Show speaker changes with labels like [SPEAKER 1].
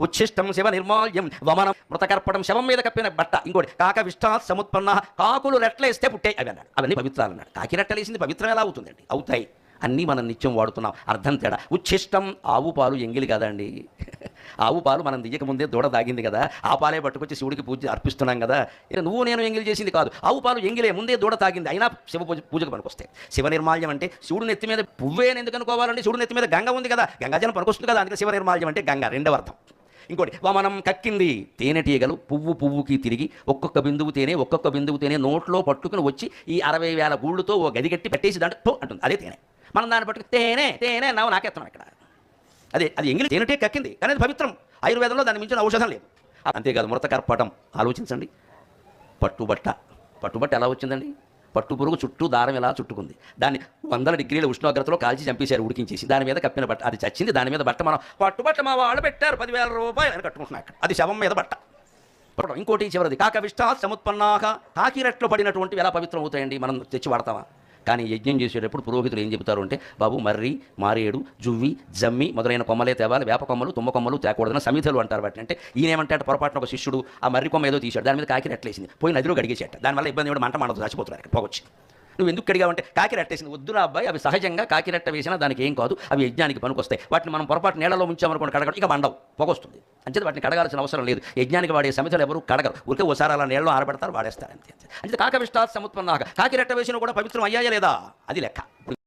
[SPEAKER 1] ఉచ్ఛిష్టం శివ నిర్మాల్యం వమనం మృతకర్పడం శవం మీద కప్పిన బట్ట. ఇంకోటి కాక విష్ఠా సముత్పన్న కాకులు రెట్లేస్తే పుట్టాయి అవి అన్నాడు. అవన్నీ పవిత్రాలు అన్నాడు కాకి రెట్టలేసింది పవిత్రం ఎలా అవుతుందండి? అవుతాయి. అన్నీ మనం నిత్యం వాడుతున్నాం. అర్థం తేడా. ఉచ్ఛిష్టం ఆవు పాలు ఎంగిలి కదండి. ఆవు పాలు మనం దియ్యక ముందే దూడ దాగింది కదా. ఆ పాలే పట్టుకొచ్చి శివుడికి పూజ అర్పిస్తున్నాం కదా. ఇక నువ్వు నేను ఎంగిలి చేసింది కాదు. ఆవు పాలు ఎంగిలే ముందే దూడ తాగింది. అయినా శివ పూజ పూజకు పనికొస్తాయి. శివ నిర్మాల్యం అంటే శివుడు నెత్తి మీద పువ్వే అని ఎందుకు అనుకోవాలండి? శివుడు నెత్తి మీద గంగ ఉంది కదా. గంగాజనం పనికొస్తుంది కదా. అందుకే శివ నిర్మాల్యం అంటే గంగ. రెండవ అర్థం. ఇంకోటి వమనం కక్కింది. తేనెటీగలు పువ్వు పువ్వుకి తిరిగి ఒక్కొక్క బిందువు తేనె ఒక్కొక్క బిందువు తేనె నోట్లో పట్టుకుని వచ్చి ఈ అరవై వేల గూళ్ళతో ఓ గది కట్టి పెట్టేసి దాంట్లో తో అంటుంది. అదే తేనె. మనం దాన్ని పట్టుకు తేనె తేనె నావు నాకెత్తున్నాం ఇక్కడ. అదే అది ఎంగిలి తేనెటే కక్కింది. కానీ అది పవిత్రం. ఆయుర్వేదంలో దాన్ని మించిన ఔషధం లేదు. అంతేకాదు మృత కర్పటం. ఆలోచించండి. పట్టుబట్ట. పట్టుబట్ట ఎలా వచ్చిందండి? పట్టు పురుగు చుట్టూ దారం ఎలా చుట్టుకుంది? దాన్ని వందల డిగ్రీల ఉష్ణోగ్రతలో కాల్చి చంపేశారు ఉడికించేసి. దాని మీద కప్పిన బట్ట అది చచ్చింది దాని మీద బట్ట మనం పట్టుబట్ట మా వాళ్ళు పెట్టారు. పదివేల రూపాయలు అని కట్టుకుంటున్నాం అక్కడ అది శవం మీద బట్ట. ఇంకోటి చివరిది. కాక విష్టా సముత్పన్నాక కాకిరెట్లు పడినటువంటి ఎలా పవిత్రం అవుతాయండి మనం తెచ్చి వాడతామా? కానీ యజ్ఞం చేసేటప్పుడు పురోహితులు ఏం చెబుతారు అంటే బాబు మర్రి మారేడు జువ్వి జమ్మి మొదలైన కొమ్మలే తేవాలి. వేప కొమ్మలు తుమ్మ కొమ్మలు తేకూడదని సమిధలు అంటారు వాటిని. అంటే ఈయన పొరపాటున ఒక శిష్యుడు ఆ మర్రి కొమ్మ ఏదో తీశాడు దాని మీద కాకి రెట్లేసింది పోయి నదిలో గడిగేసేట దానివల్ల ఇబ్బంది ఏమిటి? మంట మండదు చచ్చిపోతున్నారు ఇక్కడ నువ్వు ఎందుకు కడిగావంటే కాకి వద్దురా అబ్బాయి అవి సహజంగా కాకిరట్ట వేసినా దానికి ఏం కాదు అవి యజ్ఞానికి పనికొస్తాయి. వాటిని మనం పొరపాటు నీళ్ళలో ఉంచామనుకోండి కడగడం ఇక మండవు పొగొస్తుంది. అంచేది వాటిని కడగాల్సిన అవసరం లేదు. యజ్ఞానికి వాడే సమితలు ఎవరు కడగరు. ఊరికే ఓసారి అలా నీళ్ళలో ఆరబెడతారు వాడేస్తారు అంతే అంతే. అంటే కాకవిష్టాత్ సముత్పన్నాక కాకి రెట్ట వేసిన కూడా పవిత్రం అయ్యాయా లేదా? అది లెక్క.